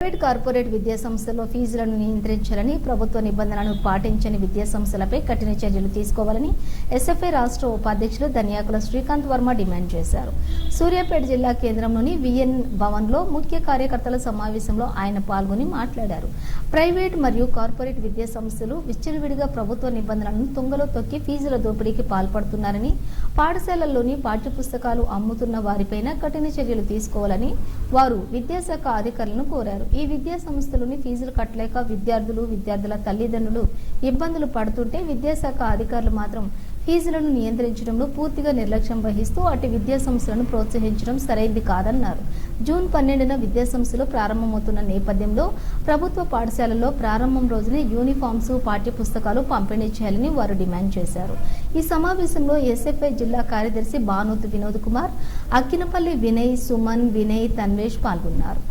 Private corporate విద్యా సంస్థల్లో ఫీజులను నియంత్రించాలని ప్రభుత్వ నిబంధనలను పాటించని విద్యా సంస్థలపై కఠిన చర్యలు తీసుకోవాలని ఎస్ఎఫ్ఐ రాష్ట్ర ఉపాధ్యక్షులు ధన్యాకుల శ్రీకాంత్ వర్మ డిమాండ్ చేశారు. సూర్యాపేట జిల్లా కేంద్రంలోని విఎన్ భవన్లో ముఖ్య కార్యకర్తల సమావేశంలో ఆయన పాల్గొని మాట్లాడారు. ప్రైవేట్ మరియు కార్పొరేట్ విద్యా సంస్థలు విచ్చలవిడిగా ప్రభుత్వ నిబంధనలను తుంగలో తొక్కి ఫీజుల దోపిడీకి పాల్పడుతున్నారని పాఠశాలల్లోని పాఠ్యపుస్తకాలు అమ్ముతున్న వారిపైన కఠిన చర్యలు తీసుకోవాలని వారు విద్యాశాఖ అధికారులను కోరారు. ఈ విద్యా సంస్థలోని ఫీజులు కట్టలేక విద్యార్థులు విద్యార్థుల తల్లిదండ్రులు ఇబ్బందులు పడుతుంటే విద్యాశాఖ అధికారులు మాత్రం ఫీజులను నియంత్రించడంలో పూర్తిగా నిర్లక్ష్యం వహిస్తూ అటు విద్యా సంస్థలను ప్రోత్సహించడం సరైంది కాదన్నారు. జూన్ పన్నెండున విద్యా సంస్థలు ప్రారంభమవుతున్న నేపథ్యంలో ప్రభుత్వ పాఠశాలల్లో ప్రారంభం రోజునే యూనిఫామ్స్ పాఠ్యపుస్తకాలు పంపిణీ చేయాలని వారు డిమాండ్ చేశారు. ఈ సమావేశంలో ఎస్ఎఫ్ఐ జిల్లా కార్యదర్శి భానుత్ వినోద్ కుమార్ అక్కినపల్లి వినయ్ సుమన్ వినయ్ తన్వేష్ పాల్గొన్నారు.